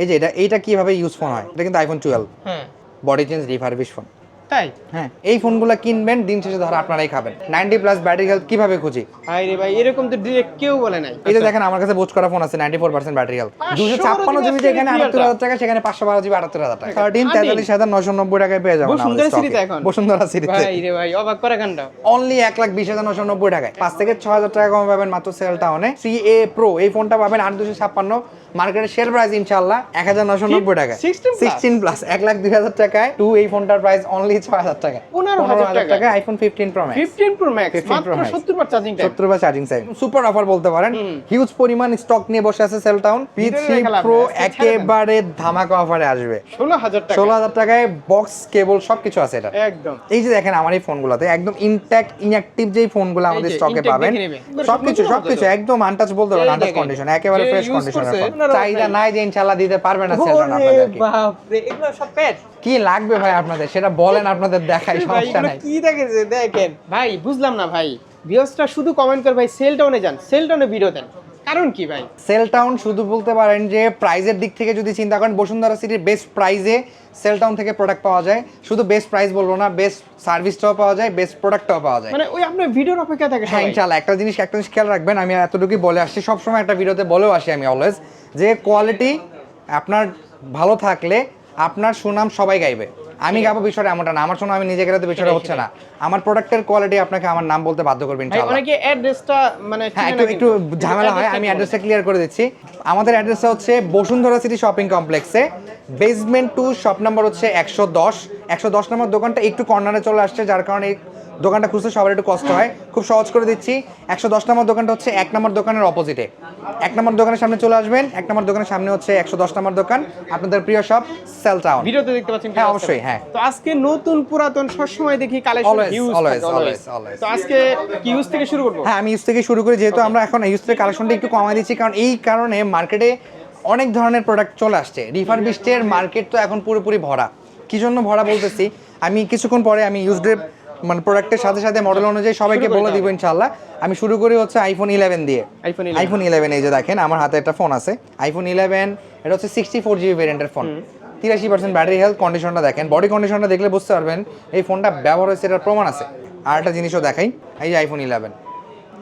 এই যে এটা এইটা কীভাবে ইউজ ফোন হয়? এটা কিন্তু আইফোন টুয়েলভ হ্যাঁ বডি চেঞ্জ রিফারবিশ ফোন তাই? হ্যাঁ এই ফোনগুলো কিনবেন দিন শেষে ধর আপনারাই খাবেন। নাইনটি প্লাস ব্যাটারি হেলথ কীভাবে খুঁজি? ভাই রে ভাই এরকম তো ডিরেক্ট কেউ বলে নাই। এই যে দেখেন আমার কাছে বোচ করা ফোন আছে ninety four percent battery health দুশো ছাপ্পান্ন জিবি যেখানে আটাত্তর হাজার টাকা সেখানে পাঁচশো বারো জিবি আটাত্তর হাজার টাকা। থার্টিন তেতাল্লিশ হাজার নশো নব্বই টাকায় পেয়ে যাবেন বসুন্ধরা সিরিতে এখন? বসুন্ধরা সিরিতে ভাই রে ভাই অবাক করে কান্ডা অনলি এক লাখ বিশ হাজার নশো নব্বই টাকায়। পাঁচ থেকে ছ হাজার টাকা কমে পাবেন মাত্র সেল টাউনে সি এ প্রো এই ফোনটা পাবেন আট দুশো ছাপ্পান্ন। মার্কেটের শেয়ার প্রাইস ইনশাল্লাহ এক হাজার নশো নব্বই টাকায়। 16 plus? সিক্সটিন প্লাস এক লাখ দুই হাজার টাকায়। টু এই ফোনটার প্রাইস অনলি ছয় হাজার টাকা। পনেরো হাজার টাকা। টাকায় iPhone fifteen pro max 15 pro max 15 Pro মাত্র Max। 70 বার চার্জিং সত্তর বা চার্জিং সাইড সুপার অফার বলতে পারেন। হিউজ পরিমাণ স্টক নিয়ে বসে আছে Cell Town P three pro. একেবারে ধামাকা অফারে আসবে। 16000 টাকা। ষোলো হাজার টাকায় বক্স কেবল সবকিছু আছে এটা। একদম। এই যে দেখেন আমার এই ফোনগুলোতে একদম ইনট্যাক্ট ইনঅ্যাক্টিভ যেই ফোনগুলো আমাদের স্টকে পাবেন সবকিছু সবকিছু একদম আনটাচ বলতে পারেন আনটাচ কন্ডিশন একেবারে ফ্রেশ কন্ডিশনের ফোন চাহিদা নাই। যে ইনশাআল্লাহ দিতে পারবে না সেলজন আপনাদেরকে। বাপ রে এগুলো সব পেট কি লাগবে ভাই আপনাদের? সেটা বলেন আপনাদের দেখাই সমস্যা নাই। কি দেখেছে? দেখেন। ভাই বুঝলাম না ভাই। ভিউয়ার্সরা শুধু কমেন্ট করে ভাই সেল টাউনে যান। সেল টাউনে ভিডিও দেন। কারণ কি ভাই? সেল টাউন শুধু বলতে পারেন যে প্রাইজের দিক থেকে যদি চিন্তা করেন বসুন্ধরা সিটির বেস্ট প্রাইজে সেল টাউন থেকে প্রোডাক্ট পাওয়া যায়। শুধু বেস্ট প্রাইস বলব না বেস্ট সার্ভিসটাও পাওয়া যায় বেস্ট প্রোডাক্টটাও পাওয়া যায়। মানে ওই আপনার ভিডিওর অপেক্ষা থাকে হ্যাঁ একটা জিনিস একটা জিনিস খেয়াল রাখবেন। আমি এতটুকুই বলে আসছি সবসময় একটা ভিডিওতে বলেও আসি আমি অলওয়েজ যে কোয়ালিটি আপনার ভালো থাকলে আপনার সুনাম সবাই গাইবে। আমি গাবো বিষয়টা এমনটা না আমার শোনা আমি নিজে গেলে তো বিষয়টা হচ্ছে না। আমার প্রোডাক্টের কোয়ালিটি আপনাকে আমার নাম বলতে বাধ্য করবেন ভাই অনেকে অ্যাড্রেসটা মানে হ্যাঁ একটু একটু ঝামেলা হয় আমি অ্যাড্রেসটা ক্লিয়ার করে দিচ্ছি। আমাদের অ্যাড্রেসটা হচ্ছে বসুন্ধরা সিটি শপিং কমপ্লেক্সে বেসমেন্ট টু শপ নাম্বার হচ্ছে একশো দশ। একশো দশ নম্বর দোকানটা একটু কর্নারে চলে আসছে যার কারণে দোকানটা খুঁজতে সবার একটু কষ্ট হয়। খুব সহজ করে দিচ্ছি। একশো দশ নম্বর দোকানটা হচ্ছে এক নম্বর দোকানের অপোজিটে এক নম্বর দোকানের সামনে চলে আসবেন এক নম্বর দোকানের সামনে হচ্ছে একশো দশ নম্বর দোকান আপনাদের প্রিয় শপ সেল টাউন ভিডিওতে দেখতে পাচ্ছেন হ্যাঁ, অবশ্যই, হ্যাঁ। তো আজকে নতুন পুরাতন সবসময় দেখি কালেকশন. তো আজকে কি ইউজ থেকে শুরু করব? হ্যাঁ আমি ইউজ থেকে শুরু করি যেহেতু আমরা এখন ইউজ থেকে কালেকশনটা একটু কমাই দিচ্ছি কারণ এই কারণে মার্কেটে অনেক ধরনের প্রোডাক্ট চলে আসছে। রিফার রিফারবিস্টের মার্কেট তো এখন পুরোপুরি ভরা। কি জন্য ভরা বলতেছি? আমি কিছুক্ষণ পরে আমি ইউজড মানে প্রোডাক্টের সাথে সাথে মডেল অনুযায়ী সবাইকে বলে দিব ইনশাআল্লাহ। আমি শুরু করি হচ্ছে আইফোন ইলেভেন দিয়ে। আইফোন 11 আইফোন ইলেভেন এই যে দেখেন আমার হাতে একটা ফোন আছে। আইফোন ইলেভেন এটা হচ্ছে সিক্সটি ফোর জিবি ভেরিয়েন্টের ফোন তিরাশি পার্সেন্ট ব্যাটারি হেলথ কন্ডিশনটা দেখেন। বডি কন্ডিশনটা দেখলে বুঝতে পারবেন এই ফোনটা ব্যবহার হয়েছে এটার প্রমাণ আছে। আর একটা জিনিসও দেখাই এই যে আইফোন ইলেভেন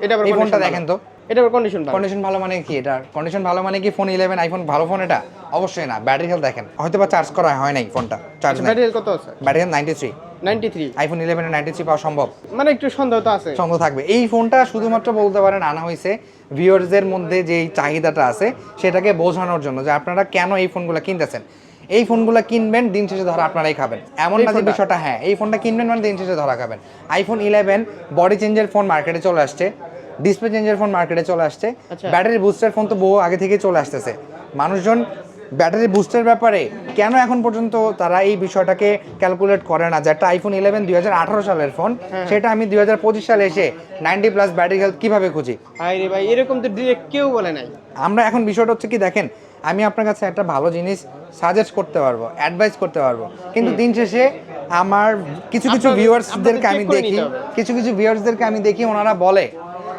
এটা এই ফোনটা দেখেন তো। এটা কন্ডিশন ভালো? কন্ডিশন ভালো মানে কি এটা কন্ডিশন ভালো মানে কি ফোন ইলেভেন আইফোন ভালো ফোন এটা? অবশ্যই না। ব্যাটারি হেলথ দেখেন। হয়তো বা চার্জ করা হয় নাই ফোনটা চার্জ ব্যাটারি কত আছে? Battery health ninety three 93 iPhone ইলেভেনের নাইনটি থ্রি পাওয়া সম্ভব। মানে একটু সন্দেহ তো আছে। সঙ্গ থাকবে। এই ফোনটা শুধুমাত্র বলতে পারেন আনা হয়েছে ভিউয়ার্সদের মধ্যে যেই চাহিদাটা আছে সেটাকে বোঝানোর জন্য যে আপনারা কেন এই ফোনগুলো কিনতেছেন। এই ফোনগুলো কিনবেন দিন শেষে ধরা আপনারাই খাবেন। এমন না যে বিষয়টা হ্যাঁ এই ফোনটা কিনবেন মানে দিন শেষে ধরা খাবেন। আইফোন ইলেভেন বডি চেঞ্জের ফোন মার্কেটে চলে আসছে। ডিসপ্লে চেঞ্জের ফোন মার্কেটে চলে আসছে। ব্যাটারি বুস্টার ফোন তো বহু আগে থেকেই চলে আসতেছে। মানুষজন ব্যাটারি বুস্টের ব্যাপারে কেন এখন পর্যন্ত তারা এই বিষয়টাকে ক্যালকুলেট করে না? যে একটা আইফোন ইলেভেন দুই সালের ফোন হ্যাঁ। সেটা আমি দু হাজার পঁচিশ সালে এসে নাইনটি প্লাস ব্যাটারি হেলথ কীভাবে খুঁজি? ভাই ভাই এরকম তো ডিরেক্ট কেউ বলে নাই। আমরা এখন বিষয়টা হচ্ছে কি দেখেন আমি আপনার কাছে একটা ভালো জিনিস সাজেস্ট করতে পারব অ্যাডভাইস করতে পারব। কিন্তু দিন শেষে আমার কিছু কিছু ভিউয়ার্সদেরকে আমি দেখি কিছু কিছু ভিউয়ার্সদেরকে আমি দেখি ওনারা বলে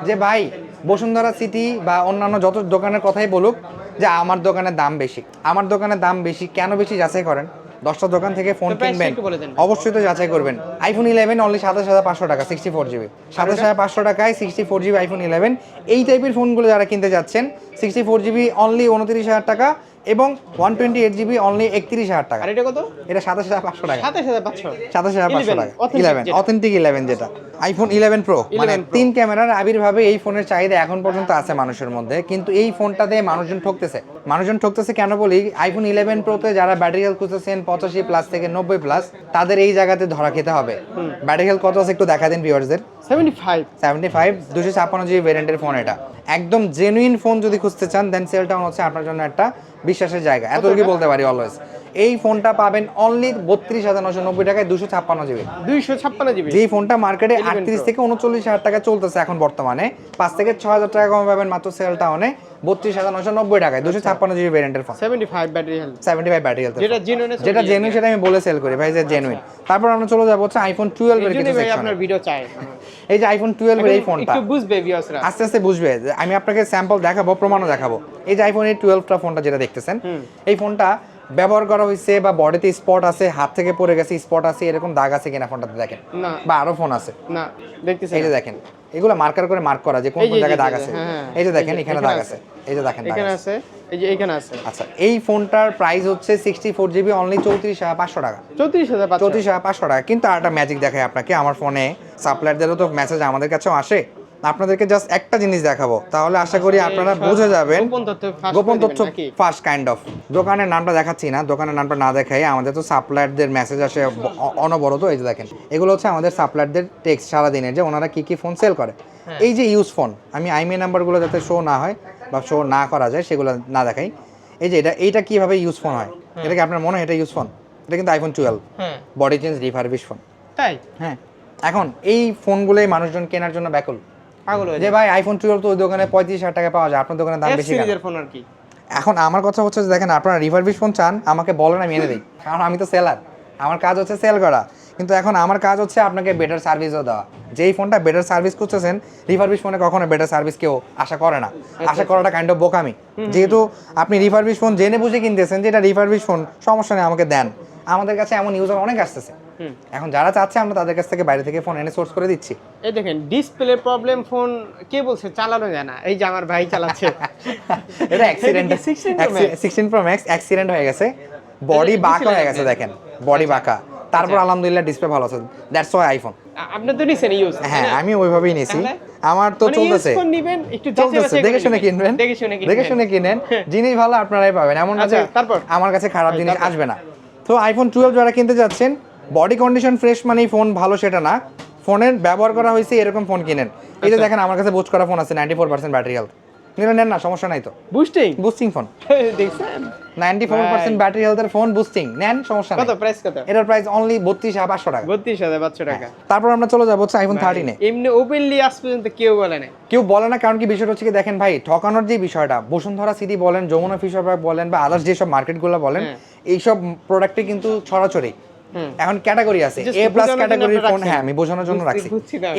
যে ভাই বসুন্ধরা সিটি বা অন্যান্য যত দোকানের কথাই বলুক যে আমার দোকানের দাম বেশি। আমার দোকানের দাম বেশি কেন বেশি যাচাই করেন? দশটা দোকান থেকে ফোন কিনবেন। অবশ্যই তো যাচাই করবেন। আইফোন ইলেভেন অনলি সাতাশ হাজার পাঁচশো টাকা সিক্সটি ফোর জিবি সাতাশ হাজার পাঁচশো টাকায় sixty four GB iPhone eleven এই টাইপের ফোনগুলো যারা কিনতে যাচ্ছেন সিক্সটি ফোর জিবি অনলি উনত্রিশ হাজার টাকা এবং one twenty eight GB only একত্রিশ হাজার টাকা। এটা কত? এটা সাতাশ হাজার পাঁচশো টাকা। সাতাশ হাজার পাঁচশো। সাতাশ হাজার পাঁচশো টাকা। ইলেভেন অথেন্টিক ইলেভেন যেটা। আইফোন ইলেভেন প্রো মানে তিন ক্যামেরার আবির্ভাবে এই ফোনের চাহিদা এখন পর্যন্ত আছে মানুষের মধ্যে। কিন্তু এই ফোনটাতে মানুষজন ঠকতেছে। মানুষজন ঠকতেছে কেন বলি? আইফোন ইলেভেন প্রোতে যারা ব্যাটারি হেলথ খুঁজতেছেন পঁচাশি প্লাস থেকে নব্বই প্লাস তাদের এই জায়গাতে ধরা খেতে হবে। ব্যাটারি হেলথ কত আছে একটু দেখা দিন ভিউয়ার্সদের সেভেন্টি ফাইভ সেভেন্টি ফাইভ দুশো ছাপ্পান্ন জিবি ভ্যারিয়েন্টের ফোন এটা। একদম জেনুইন ফোন যদি খুঁজতে চান দেন সেল টাউন হচ্ছে আপনার জন্য একটা বিশ্বাসের জায়গা। এতটুকু বলতে পারি অলওয়েজ এই ফোনটা পাবেন অনলি বত্রিশ হাজার নশো নব্বই টাকায় দুশো ছাপ্পান্ন জিবি। দুইশো ছাপ্পান্ন জিবি। যেই ফোনটা মার্কেটে আটত্রিশ থেকে উনচল্লিশ হাজার টাকা চলতেছে এখন বর্তমানে। পাঁচ থেকে ছ হাজার টাকা কমে পাবেন মাত্র সেল টাউনে বত্রিশ হাজার নশো নব্বই টাকায় দুশো ছাপ্পান্ন GB ভ্যারিয়েন্টের phone seventy five battery health seventy five battery যেটা জেনুইন যেটা জেনুইন সেটা আমি বলে সেল করি ভাই যে জেনুইন তারপর আমরা চলে যাব হচ্ছে আইফোন টুয়েলভ এর কিছু আপনার ভিডিও চাই। এই যে আইফোন টুয়েলভ এর এই ফোনটা একটু বুঝবে ভিউয়ার্সরা আস্তে আস্তে বুঝবে। আমি আপনাকে স্যাম্পল দেখাবো প্রমাণও দেখাবো। এই যে আইফোন এই টুয়েলভটা ফোনটা যেটা দেখতেছেন এই ফোনটা ব্যবহার করা হয়েছে বা বডিতে স্পট আছে হাত থেকে পড়ে গেছে স্পট আছে এরকম দাগ আছে কিনা ফোনটাতে দেখেন? না। বা আরও ফোন আছে? না দেখতেছি এই যে দেখেন এগুলো মার্কার করে মার্ক করা যে কোন কোন জায়গায় দাগ আছে। হ্যাঁ, এই যে দেখেন এখানে দাগ আছে। আছে। এই যে দেখেন এখানে আছে। আছে এই যে এখানে আছে। আচ্ছা এই ফোনটার প্রাইস হচ্ছে সিক্সটি ফোর জিবি অনলি চৌত্রিশ হাজার পাঁচশো টাকা। চৌত্রিশ হাজার পাঁচশো। চৌত্রিশ হাজার পাঁচশো টাকা। কিন্তু আর একটা ম্যাজিক দেখায় আপনাকে আমার ফোনে সাপ্লায়ারদেরও তো মেসেজ আমাদের কাছেও আসে। আপনাদেরকে জাস্ট একটা জিনিস দেখাবো। তাহলে আশা করি আপনারা বুঝে যাবেন। গোপন তথ্য ফাঁস? ফার্স্ট কাইন্ড অফ দোকানের নামটা দেখাচ্ছি না দোকানের নামটা না দেখাই। আমাদের তো সাপ্লায়ারদের মেসেজ আসে অনবরত এই যে দেখেন। এগুলো হচ্ছে আমাদের সাপ্লায়ারদের টেক্সট সারাদিনের যে ওনারা কি কি ফোন সেল করে। হ্যাঁ। এই যে ইউজ ফোন আমি আইমি নাম্বারগুলো যাতে শো না হয় বা শো না করা যায় সেগুলো না দেখাই। এই যে এটা এইটা কীভাবে ইউজ ফোন হয়? এটা কি আপনার মনে হয় এটা ইউজ ফোন এটা কিন্তু আইফোন টুয়েলভ হ্যাঁ। বডি চেঞ্জ রিফারবিশ ফোন তাই? হ্যাঁ। এখন এই ফোনগুলোই মানুষজন কেনার জন্য ব্যাকুল। পাগল হয়ে যে ভাই আইফোন টুয়েলভ তো ওই দোকানে পঁয়ত্রিশ হাজার টাকা পাওয়া যায়। আপনার দোকানে দাম বেশি সিরিজের ফোন আর কি। এখন আমার কথা হচ্ছে যে দেখেন আপনারা রিভারবিশ ফোন চান আমাকে বলেন আমি এনে দিই। কারণ আমি তো সেলার আমার কাজ হচ্ছে সেল করা। কিন্তু এখন আমার কাজ হচ্ছে আপনাকে বেটার সার্ভিসও দেওয়া। যেই ফোনটা বেটার সার্ভিস করতেছেন রিভারবিশ ফোনে কখনো বেটার সার্ভিস কেউ আশা করে না। আশা করাটা কাইন্ড অফ বোকামি। যেহেতু আপনি রিভারবিশ ফোন জেনে বুঝে কিনতেছেন যেটা রিভারবিশ ফোন সমস্যা নেই আমাকে দেন। আমাদের কাছে এমন ইউজার অনেক আসতেছে। এখন যারা চাচ্ছে আমরা তাদের কাছ থেকে বাইরে থেকে ফোন এনে সোর্স করে দিচ্ছি। এই দেখেন ডিসপ্লে প্রবলেম ফোন কে বলছে? চালানো যায় না। এই যে আমার ভাই চালাচ্ছে। এটা accident 16 Pro Max? Sixteen pro max accident হয়ে গেছে। বডি বাঁকা হয়ে গেছে দেখেন। বডি বাঁকা। তারপর আচ্ছা। আলহামদুলিল্লাহ ডিসপ্লে ভালো আছে। দ্যাটস ওয়াই আইফোন আপনি তো নিছেন ইউজ হ্যাঁ আমি ওইভাবেই নিছি। আমার তো মানে চলতেছে। ফোন নিবেন একটু চলতেছে। দেখে শুনে কিনবেন। দেখে শুনে কিনবেন। দেখে শুনে কিনেন। জিনিস ভালো আপনারাই পাবেন। এমন না যে আচ্ছা, তারপর? আমার কাছে খারাপ জিনিস আসবে না। তো আইফোন টুয়েলভ যারা কিনতে যাচ্ছেন বডি কন্ডিশন ফ্রেশ মানেই ফোন ভালো সেটা না। ফোনের ব্যবহার করা হয়েছে এরকম ফোন কিনেন। এই যে আচ্ছা। দেখেন আমার কাছে বুস্ট করা ফোন আছে ninety four percent battery health নিলে নেন না সমস্যা নাই তো। বুস্টিং বুস্টিং ফোন দেখছেন নাইনটি ফোর পার্সেন্ট ব্যাটারি হেলথের ফোন বুস্টিং নেন সমস্যা কত প্রাইস কত? এটার প্রাইস অনলি বত্রিশ হাজার পাঁচশো টাকা। বত্রিশ হাজার পাঁচশো টাকা। তারপর আমরা চলে যাব হচ্ছে আইফোন থার্টিনে এমনি ওপেনলি আজ পর্যন্ত কেউ বলে না কেউ বলে না কারণ কি বিষয়টা হচ্ছে কি দেখেন ভাই ঠকানোর যে বিষয়টা বসুন্ধরা সিটি বলেন যমুনা ফিশার বলেন বা আদার্স যেসব মার্কেটগুলো বলেন হ্যাঁ। এইসব প্রোডাক্টে কিন্তু ছড়াছড়ি। এখন ক্যাটাগরি আছে। এ প্লাস ক্যাটাগরির ফোন। হ্যাঁ আমি বোঝানোর জন্য রাখছি।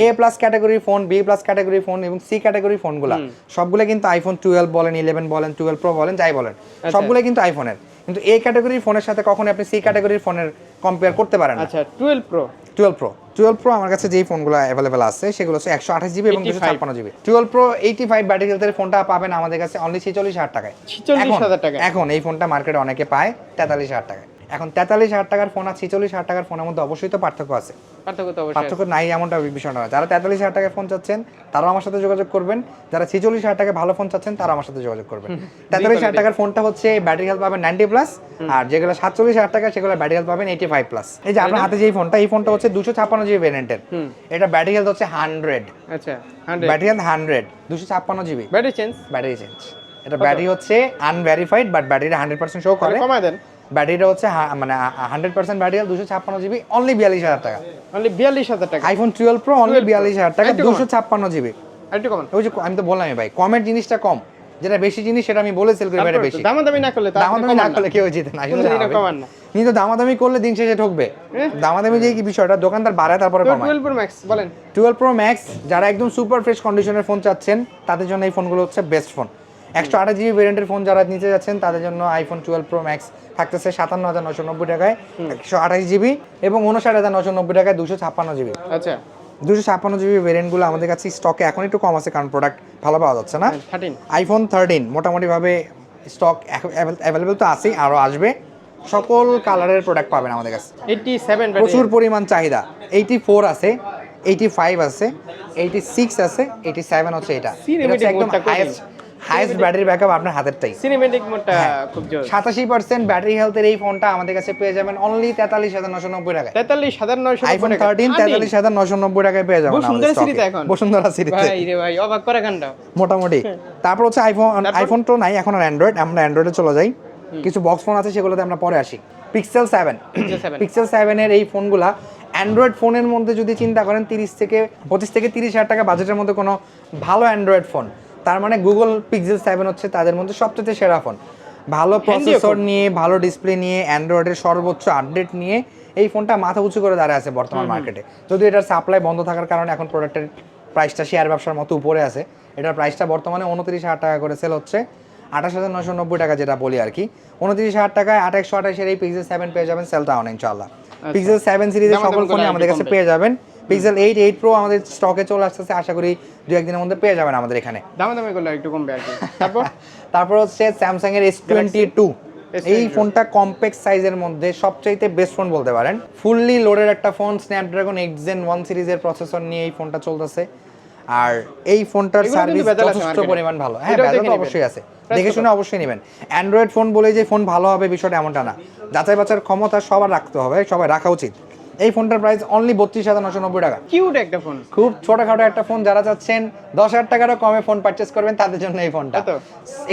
এ প্লাস ক্যাটাগরির ফোন বি প্লাস ক্যাটাগরির ফোন এবং সি ক্যাটাগরির ফোনগুলো সবগুলো কিন্তু আইফোন টুয়েলভ বলেন ইলেভেন বলেন টুয়েলভ প্রো বলেন যাই বলেন। আচ্ছা। সবগুলো কিন্তু আইফোনের কিন্তু এ ক্যাটাগরির ফোনের সাথে কখনো আপনি সি ক্যাটাগরির ফোনের কম্পেয়ার করতে পারেন না। আচ্ছা twelve pro twelve pro twelve pro আমার কাছে যেই ফোনগুলো অ্যাভেলেবেল আছে সেগুলো হচ্ছে একশো আঠাশ জিবি এবং দুশো 85 ছাপ্পান্ন GB twelve pro eighty five battery হেলথের ফোনটা পাবেন আমাদের কাছে অনলি ছেচল্লিশ হাজার টাকায়। 46,000 এখন- টাকায়। এখন এই ফোনটা মার্কেটে অনেকে পায় তেতাল্লিশ হাজার টাকায়। এখন তেতাল্লিশ হাজার টাকার ফোন আর ছেচল্লিশ হাজার টাকার ফোনের মধ্যে অবশ্যই তো পার্থক্য আছে। পার্থক্য তো পার্থক্য নাই এমনটা বিষয়টা না যারা তেতাল্লিশ হাজার টাকায় ফোন চাচ্ছেন তারাও আমার সাথে যোগাযোগ করবেন। যারা ছেচল্লিশ হাজার টাকায় ভালো ফোন চাচ্ছেন তারা আমার সাথে যোগাযোগ করবেন। তেতাল্লিশ হাজার টাকার ফোনটা হচ্ছে ব্যাটারি হেলথ পাবেন নাইনটি প্লাস আর যেগুলো সাতচল্লিশ হাজার টাকা সেগুলো ব্যাটারি হেলথ পাবেন এইটি ফাইভ প্লাস এই যে আপনার হাতে যে ফোনটা এই ফোনটা হচ্ছে দুশো ছাপ্পান্ন জিবি ভ্যারিয়েন্টের এটা ব্যাটারি হেলথ হচ্ছে হান্ড্রেড আচ্ছা ব্যাটারি হেলথ হান্ড্রেড দুশো ছাপ্পান্ন GB battery change battery change এটা ব্যাটারি হচ্ছে unverified but battery hundred percent show করে। কমায় দেন। ব্যাটারিটা হচ্ছে মানে হান্ড্রেড পার্সেন্ট ব্যাটারি দুশো ছাপ্পান্ন জিবি অনলি বিয়াল্লিশ হাজার টাকা। অনলি বিয়াল্লিশ হাজার টাকা। আইফোন টুয়েলভ প্রো অনলি 12 বিয়াল্লিশ হাজার টাকা। দুশো ছাপ্পান্ন জিবি। ওই যে আমি তো বললামই ভাই কমের জিনিসটা কম। যেটা বেশি জিনিস সেটা আমি বলে সেল করি বাইরে বেশি। দামাদামি না করলে দামাদামি না করলে কেউ জিতে না। কিন্তু দামাদামি করলে দিন শেষে ঠকবে? দামাদামি যে কি বিষয়টা দোকানদার বাড়ায় তারপরে কমায়। টুয়েলভ প্রো ম্যাক্স বলেন। টুয়েলভ প্রো ম্যাক্স যারা একদম সুপার ফ্রেশ কন্ডিশনের ফোন চাচ্ছেন তাদের জন্য এই ফোনগুলো হচ্ছে বেস্ট ফোন একশো আঠাশ জিবি ভেরিয়েন্টের ফোন যারা নিতে যাচ্ছেন তাদের জন্য আইফোন টুয়েলভ প্রো ম্যাক্স থাকতেছে সাতান্ন হাজার নশো নব্বই টাকায় একশো আঠাশ জিবি এবং উনষাট হাজার নশো নব্বই টাকায় দুশো ছাপ্পান্ন জিবি। আচ্ছা। দুশো ছাপ্পান্ন জিবি ভেরিয়েন্টগুলো আমাদের কাছে স্টকে এখন একটু কম আছে কারণ প্রোডাক্ট ভালো পাওয়া যাচ্ছে না। আইফোন থার্টিন মোটামুটিভাবে স্টক অ্যাভেলেবেল তো আছেই আরও আসবে। সকল কালারের প্রোডাক্ট পাবেন আমাদের কাছে। এইটটি সেভেন প্রচুর পরিমাণ চাহিদা। এইটি ফোর আছে এইটি ফাইভ আছে এইটি সিক্স আছে এইটি সেভেন হচ্ছে এটা একদম। হাইয়েস্ট হাইয়েস্ট ব্যাটারি ব্যাকআপ আপনার হাতেরটাই। সিনেমেটিক মোডটা হ্যাঁ। খুব জোর। সাতাশি পার্সেন্ট ব্যাটারি হেলথের এই ফোনটা আমাদের কাছে পেয়ে যাবেন অনলি তেতাল্লিশ হাজার নশো নব্বই টাকায়। তেতাল্লিশ হাজার নয়শো আইফোন থার্টিন তেতাল্লিশ হাজার নশো নব্বই টাকায় পেয়ে যাবেন বসুন্ধরা স্টকে। এখন? বসুন্ধরা সিটিতে ভাই রে ভাই অবাক করে কান্ড মোটামুটি। তারপর হচ্ছে আইফোন আইফোন তো নাই এখন আর অ্যান্ড্রয়েড আমরা অ্যান্ড্রয়েডে চলে যাই। কিছু বক্স ফোন আছে সেগুলোতে আমরা পরে আসি। পিক্সেল সেভেন Pixel 7 পিক্সেল সেভেনের এই ফোনগুলা অ্যান্ড্রয়েড ফোনের মধ্যে যদি চিন্তা করেন তিরিশ থেকে পঁচিশ থেকে তিরিশ হাজার টাকা বাজেটের মধ্যে কোনো ভালো অ্যান্ড্রয়েড ফোন তার মানে গুগল পিক্সেল সেভেন হচ্ছে তাদের মধ্যে সবচেয়ে সেরা ফোন ভালো প্রসেসর নিয়ে ভালো ডিসপ্লে নিয়ে অ্যান্ড্রয়েডের সর্বোচ্চ আপডেট নিয়ে এই ফোনটা মাথা উঁচু করে দাঁড়ায় আছে বর্তমান মার্কেটে যদিও এটার সাপ্লাই বন্ধ থাকার কারণে এখন প্রোডাক্টের প্রাইসটা শেয়ার ব্যবসার মতো উপরে আছে। এটার প্রাইসটা বর্তমানে উনত্রিশ হাজার টাকা করে সেল হচ্ছে। আঠাশ হাজার নশো নব্বই টাকা যেটা বলি আর কি। উনত্রিশ হাজার টাকায় আঠাশশো আঠাশের এই পিক্সেল সেভেন পেয়ে যাবেন সেলটা অন ইনশাল্লাহ পিক্সেল সেভেন সিরিজের সকল ফোনই আমাদের কাছে পেয়ে যাবেন। পিক্সেল এইট এইট প্রো আমাদের স্টকে চলে আসতেছে আশা করি দু একদিনের মধ্যে পেয়ে যাবেন আমাদের এখানে। দামে দামে করলে একটু কমবে আর তারপর? তারপর হচ্ছে স্যামসাং এর এস টোয়েন্টি টু এই ফোনটা কম্প্যাক্ট সাইজের মধ্যে সবচাইতে বেস্ট ফোন বলতে পারেন। ফুললি লোডের একটা phone Snapdragon eight gen one সিরিজের প্রসেসর নিয়ে এই ফোনটা চলতেছে। আর এই ফোনটার সার্ভিস যথেষ্ট পরিমাণ ভালো। হ্যাঁ তো অবশ্যই আছে। দেখে শুনে অবশ্যই নেবেন। অ্যান্ড্রয়েড ফোন বলে যে ফোন ভালো হবে বিষয়টা এমনটা না। যাচাই বাছার ক্ষমতা সবার রাখতে হবে সবাই রাখা উচিত। এই ফোনটার প্রাইস অনলি বত্রিশ হাজার নশো নব্বই টাকা। কিউট একটা ফোন খুব ছোটখাটো একটা ফোন যারা চাচ্ছেন দশ হাজার টাকারও কমে ফোন পারচেস করবেন তাদের জন্য এই ফোনটা কত?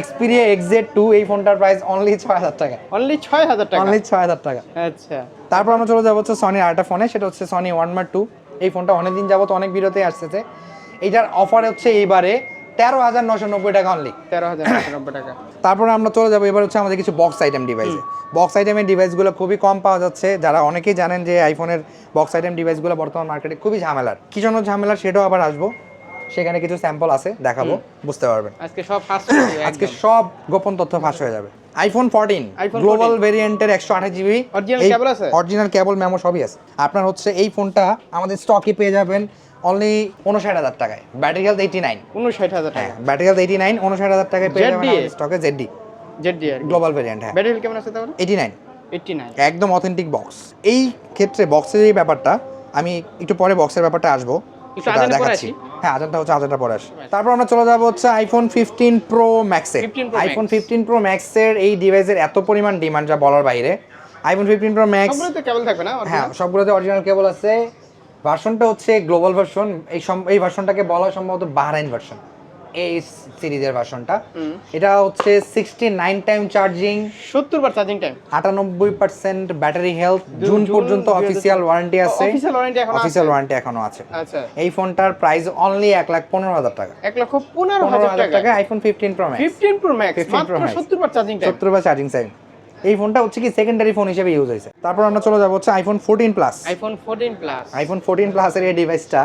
এক্সপিরিয়া এক্সজেড টু এই ফোনটার প্রাইস অনলি ছয় হাজার টাকা। অনলি ছয় হাজার টাকা? অনলি ছয় হাজার টাকা। আচ্ছা। তারপর আমরা চলে যাব হচ্ছে সনির আরেকটা ফোনে সেটা হচ্ছে সনি ওয়ান মার টু এই ফোনটা অনেকদিন যাবত অনেক বিরতে আসতেছে। এইটার অফার হচ্ছে এইবারে তেরো হাজার নশো নব্বই টাকা অনলি তেরো হাজার নব্বই টাকা। তারপরে আমরা চলে যাব এবার হচ্ছে আমাদের কিছু বক্স আইটেম ডিভাইসে বক্স আইটেমের ডিভাইসগুলো খুবই কম পাওয়া যাচ্ছে। যারা অনেকেই জানেন যে আইফোনের বক্স আইটেম ডিভাইসগুলো বর্তমান মার্কেটে খুবই ঝামেলার। কি জন্য ঝামেলার সেটাও আবার আসব। সেখানে কিছু স্যাম্পল আছে দেখাবো বুঝতে পারবেন। আজকে সব আজকে সব গোপন তথ্য ফাঁস হয়ে যাবে। আইফোন ফোরটিন গ্লোবাল ভেরিয়েন্টের একশো আঠাশ জিবি Original cable আছে? অরিজিনাল কেবল মেমো সবই আছে। আপনার হচ্ছে এই ফোনটা আমাদের স্টকে পেয়ে যাবেন। অনলি উনষাট হাজার টাকায়। ব্যাটারি হেলথ এইটি নাইন উনষাট হাজার হ্যাঁ টাকা। ব্যাটারি হেলথ এইটি নাইন উনষাট হাজার টাকায় পেয়ে যাবেন স্টকে জেডডি গ্লোবাল ভেরিয়েন্ট হ্যাঁ। ব্যাটারি কেমন আছে তাহলে? এইটি নাইন এইটটি নাইন একদম অথেন্টিক বক্স এই ক্ষেত্রে বক্সের এই ব্যাপারটা আমি একটু পরে বক্সের ব্যাপারটা আসব দেখাচ্ছি। হ্যাঁ আজানটা হচ্ছে আজানটা পরে আসি। তারপর আমরা চলে যাব হচ্ছে আইফোন ফিফটিন প্রো ম্যাক্সে 15 আইফোন ফিফটিন প্রো ম্যাক্সের এই ডিভাইসের এত পরিমাণ ডিমান্ড যা বলার বাইরে। IPhone fifteen pro max cable থাকবে না? হ্যাঁ সবগুলোতে অরিজিনাল কেবল আছে। ভার্সনটা হচ্ছে গ্লোবাল ভার্সন। এই এই ভার্সনটাকে বলা হয় সম্ভবত বাহরাইন ভার্সন। এই সিরিজের ভার্সনটা। এটা হচ্ছে সিক্সটি নাইন টাইম চার্জিং সত্তর বার চার্জিং টাইম আটানব্বই পার্সেন্ট ব্যাটারি হেলথ জুন পর্যন্ত অফিসিয়াল ওয়ারেন্টি আছে। অফিসিয়াল ওয়ারেন্টি এখন আছে? আচ্ছা। এই ফোনটার প্রাইস অনলি এক লাখ পনেরো হাজার টাকা। এক লক্ষ পনেরো হাজার টাকা। IPhone fifteen pro max fifteen pro max 15 Pro মাত্র সত্তর বার চার্জিং টাইম সত্তর বা চার্জিং সাইড এই ফোনটা হচ্ছে কি সেকেন্ডারি ফোন হিসেবে ইউজ হয়েছে। তারপর আমরা চলে যাব হচ্ছে iPhone fourteen plus iPhone fourteen plus iPhone fourteen প্লাসের এই ডিভাইসটা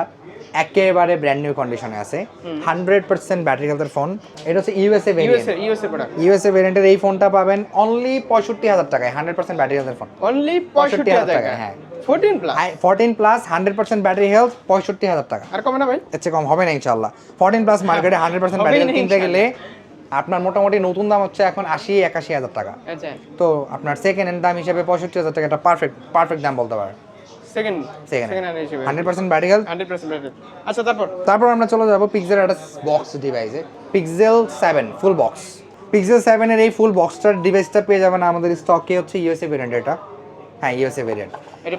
একেবারে ব্র্যান্ড নিউ কন্ডিশনে আছে। হান্ড্রেড পার্সেন্ট ব্যাটারি হেলথের ফোন এটা হচ্ছে USA variant USA USA product USA ভেরিয়েন্টের এই ফোনটা পাবেন অনলি পঁয়ষট্টি হাজার টাকায় হান্ড্রেড পার্সেন্ট ব্যাটারি হেলথের ফোন অনলি পঁয়ষট্টি হাজার টাকা হ্যাঁ। Fourteen plus fourteen plus hundred percent battery health পঁয়ষট্টি হাজার টাকা। আর কমে না ভাই? এর চেয়ে কম হবে না ইনশাল্লাহ ফোরটিন প্লাস মার্কেটে হান্ড্রেড পার্সেন্ট ব্যাটারি কিনতে গেলে আপনার মোটামুটি নতুন দাম হচ্ছে এখন আশি একাশি হাজার টাকা। আচ্ছা। তো আপনার সেকেন্ড হ্যান্ড দাম হিসেবে পঁয়ষট্টি হাজার টাকা একটা পারফেক্ট পারফেক্ট দাম বলতে পারেন। সেকেন্ড সেকেন্ড সেকেন্ড হ্যান্ড হিসেবে। হান্ড্রেড পার্সেন্ট হান্ড্রেড আচ্ছা তারপর? তারপর আমরা চলে যাব পিক্সেল একটা বক্স ডিভাইসে Pixel seven full box Pixel সেভেনের এই ফুল বক্সটার ডিভাইসটা পেয়ে যাবেন আমাদের স্টকে হচ্ছে ইউএসএ ভেরিয়েন্ট এটা। হ্যাঁ ইউএসএ ভেরিয়েন্ট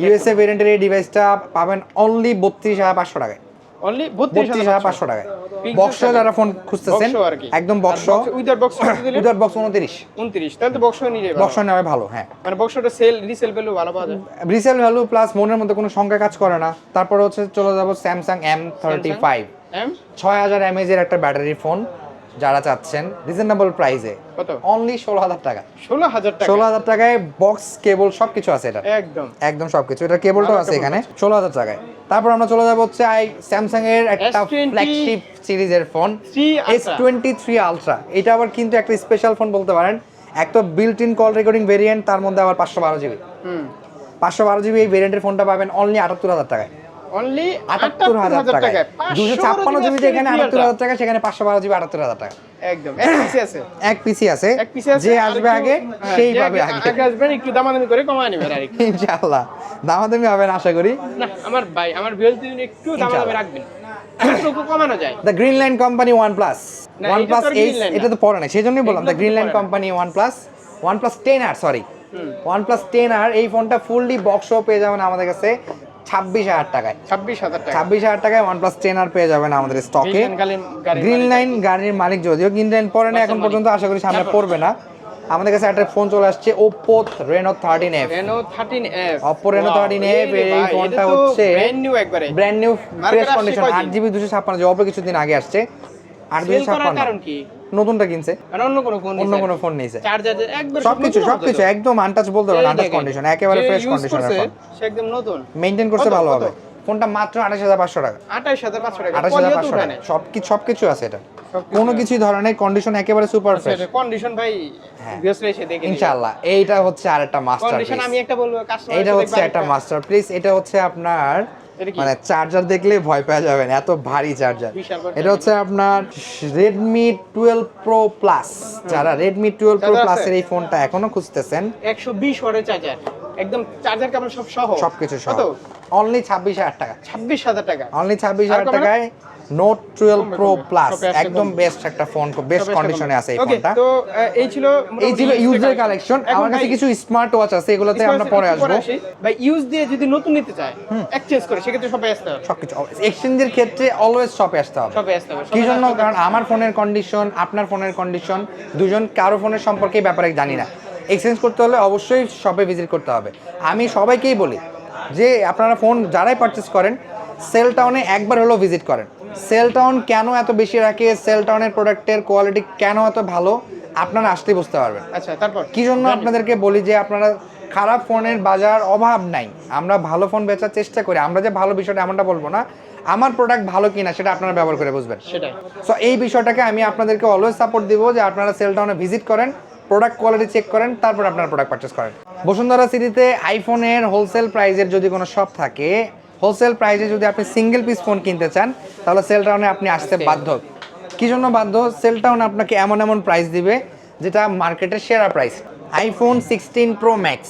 ইউএসএ ভেরিয়েন্টের এই ডিভাইসটা পাবেন অনলি বত্রিশ হাজার পাঁচশো টাকায়। অনলি Pixel বক্স 7 যারা ফোন খুঁজতেছেন। বক্স একদম বক্স উইদার বক্স দিলে উইদার বক্স উনত্রিশ। উনত্রিশ। তাহলে তো বক্স নিয়ে যাবে। বক্স নেওয়া ভালো হ্যাঁ। মানে বক্সটা সেল রিসেল ভ্যালু ভালো পাওয়া যায়। রিসেল ভ্যালু প্লাস মনের মধ্যে কোনো সংখ্যা কাজ করে না। তারপর হচ্ছে চলে যাব স্যামসাং এম থার্টি ফাইভ ছয় হাজার এমএজ এর একটা ব্যাটারি ফোন যারা চাচ্ছেন রিজনেবল প্রাইসে কত? অনলি ষোলো হাজার টাকা। ষোলো হাজার টাকা? ষোলো হাজার টাকায় বক্স কেবল সবকিছু আছে এটা। একদম। একদম সবকিছু। এটা কেবলটাও আছে এখানে ষোলো হাজার টাকায়। তারপর আমরা চলে যাব হচ্ছে আই স্যামসাং এর একটা ফ্ল্যাগশিপ সিরিজের phone S. Twenty three ultra এটা আবার কিন্তু একটা স্পেশাল ফোন বলতে পারেন। এক তো built in call recording variant তার মধ্যে আবার পাঁচশো বারো জিবি হুম। পাঁচশো বারো জিবি এই ভেরিয়েন্টের ফোনটা পাবেন অনলি আটাত্তর হাজার টাকায়। অনলি আটাত্তর হাজার টাকায়। দুশো ছাপ্পান্ন জিবি যেখানে আটাত্তর হাজার টাকা সেখানে পাঁচশো বারো জিবি আটাত্তর হাজার টাকা। একদম এক পিসি আছে। যে আসবে আগে হ্যাঁ, সেই পাবে আগে- আসবেন একটু দামাদামি করে কমায় নেবেন আর। ইনশাআল্লাহ। দামাদামি হবে না আশা করি। না আমার ভাই আমার বিয়ের দিন একটু দামাদামি ইনশাআল্লাহ। রাখবেন কমানো যায়। The Green Line company OnePlus one এটা তো প্লাস এটা না সেই জন্যই বললাম এগুলো the Green Line company OnePlus one plus ten R sorry OnePlus ten R এই ফোনটা ফুললি বক্সও পেয়ে যাবেন আমাদের কাছে। ছাব্বিশ হাজার টাকায়। ছাব্বিশ হাজার ছাব্বিশ হাজার টাকায় ওয়ান প্লাস টেন আর পেয়ে যাবেন আমাদের স্টকে গ্রিন লাইন গাড়ির মালিক। যদিও গ্রিন লাইন পরে না এখন পর্যন্ত আশা করি সামনে? পড়বে না। আমাদের কাছে একটা ফোন চলে আসছে Oppo Reno thirteen F Reno 13F Oppo Reno 13F এই ফোনটা হচ্ছে ব্র্যান্ড নিউ একবারে। ব্র্যান্ড নিউ ফ্রেশ কন্ডিশন আট জিবি দুশো ছাপ্পান্ন জিবি অল্প কিছুদিন আগে আসছে। সেল করার কারণ কি? নতুনটা কিনছে। মানে অন্য কোনো ফোন অন্য কোনো ফোন নিয়েছে চার্জার একবার সবকিছু সবকিছু একদম আনটাচ বলতে পারবেন আনটাচ কন্ডিশন একেবারে ফ্রেশ কন্ডিশনের ফোন সে একদম নতুন। মেনটেন করতে ভালো হবে। ফোনটা মাত্র আঠাশ হাজার পাঁচশো টাকা। আঠাশ হাজার পাঁচশো টাকা। আঠাশ হাজার পাঁচশো টাকা। সবকিছু সবকিছু আছে এটা। কোনো কিছুই ধরনের কন্ডিশন একেবারে সুপার ফ্রেশ কন্ডিশন ভাই হ্যাঁ। এসে দেখে ইনশাআল্লাহ এইটা হচ্ছে আরেকটা মাস্টার কন্ডিশন আমি একটা বলব কাস্টমার এইটা হচ্ছে একটা মাস্টার পিস এটা হচ্ছে আপনার এটা? মানে চার্জার দেখলে ভয় পাওয়া যাবেন এত ভারী চার্জার এটা হচ্ছে আপনার রেডমি টুয়েলভ প্রো প্লাস যারা রেডমি টুয়েলভ প্রো প্লাসের এই ফোনটা এখনও খুঁজতেছেন একশো বিশ ওয়াটের চার্জার একদম চার্জার কেমন সব সহ। সবকিছু সহ। অনলি ছাব্বিশ হাজার টাকা। ছাব্বিশ হাজার টাকা। অনলি ছাব্বিশ হাজার? টাকায় নোট টুয়েলভ কমবে, প্রো প্লাস একদম বেস্ট একটা ফোন বেস্ট কন্ডিশনে আছে এই ফোনটা তো এই ছিল এই ছিল ইউজের কালেকশন আমার কাছে কিছু স্মার্ট ওয়াচ আছে এগুলোতে আমরা পরে আসব। ভাই ইউজ দিয়ে যদি নতুন নিতে চায় এক্সচেঞ্জ করে সেক্ষেত্রে সবাই আসতে হবে সবকিছু এক্সচেঞ্জের ক্ষেত্রে অলওয়েজ শপে আসতে হবে। সবাই আসতে হবে কি জন্য? কারণ আমার ফোনের কন্ডিশন আপনার ফোনের কন্ডিশন দুজন কারও ফোনের সম্পর্কে ব্যাপারে জানি না। এক্সচেঞ্জ করতে হলে অবশ্যই শপে ভিজিট করতে হবে। আমি সবাইকেই বলি যে আপনারা ফোন যারাই পারচেস করেন সেল টাউনে একবার হলেও ভিজিট করেন। সেল টাউন কেন এত বেশি রাখে? সেল টাউনের প্রোডাক্টের কোয়ালিটি কেন এত ভালো? আপনারা আসতেই বুঝতে পারবেন। আচ্ছা তারপর? কি জন্য আপনাদেরকে বলি যে আপনারা খারাপ ফোনের বাজার অভাব নাই। আমরা ভালো ফোন বেচার চেষ্টা করি। আমরা যে ভালো বিষয়টা এমনটা বলব না আমার প্রোডাক্ট ভালো কিনা সেটা আপনারা ব্যবহার করে বুঝবেন। সেটাই। সো এই বিষয়টাকে আমি আপনাদেরকে অলওয়েজ সাপোর্ট দিব যে আপনারা সেল টাউনে ভিজিট করেন প্রোডাক্ট কোয়ালিটি চেক করেন তারপর আপনারা প্রোডাক্ট পারচেস করেন। বসুন্ধরা সিটিতে আইফোনের হোলসেল প্রাইজের যদি কোনো শপ থাকে হোলসেল প্রাইজে যদি আপনি সিঙ্গেল পিস ফোন কিনতে চান তাহলে সেল টাউনে আপনি আসতে বাধ্য। কি জন্য বাধ্য? সেল টাউন আপনাকে এমন এমন প্রাইস দিবে যেটা মার্কেটের সেরা price iPhone sixteen pro max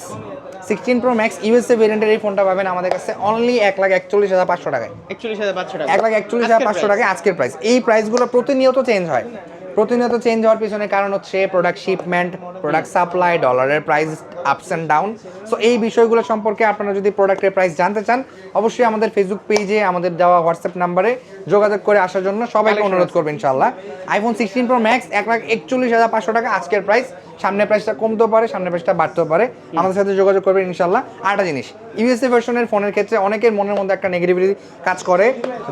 sixteen pro max USA ভেরিয়েন্টের এই ফোনটা পাবেন আমাদের কাছে অনলি এক লাখ একচল্লিশ হাজার পাঁচশো টাকায়। একচল্লিশ হাজার পাঁচশো টাকা। এক লাখ একচল্লিশ হাজার পাঁচশো টাকা আজকের প্রাইস এই প্রাইসগুলো প্রতিনিয়ত চেঞ্জ হয়। প্রতিনিয়ত চেঞ্জ হওয়ার পিছনে কারণ হচ্ছে প্রোডাক্ট শিপমেন্ট প্রোডাক্ট সাপ্লাই ডলারের price ups and down so এই বিষয়গুলো সম্পর্কে আপনারা যদি প্রোডাক্টের প্রাইস জানতে চান অবশ্যই আমাদের ফেসবুক পেজে আমাদের দেওয়া হোয়াটসঅ্যাপ নাম্বারে যোগাযোগ করে আসার জন্য সবাইকে অনুরোধ। করবেন ইনশাল্লাহ আইফোন সিক্সটিন প্রো ম্যাক্স এক লাখ একচল্লিশ হাজার পাঁচশো টাকা আজকের প্রাইস সামনের প্রাইসটা কমতেও পারে সামনের প্রাইসটা বাড়তেও পারে। আমাদের সাথে যোগাযোগ করবেন ইনশাল্লাহ আরেকটা জিনিস ইউএসএ ভার্সনের ফোনের ক্ষেত্রে অনেকের মনের মধ্যে একটা নেগেটিভিটি কাজ করে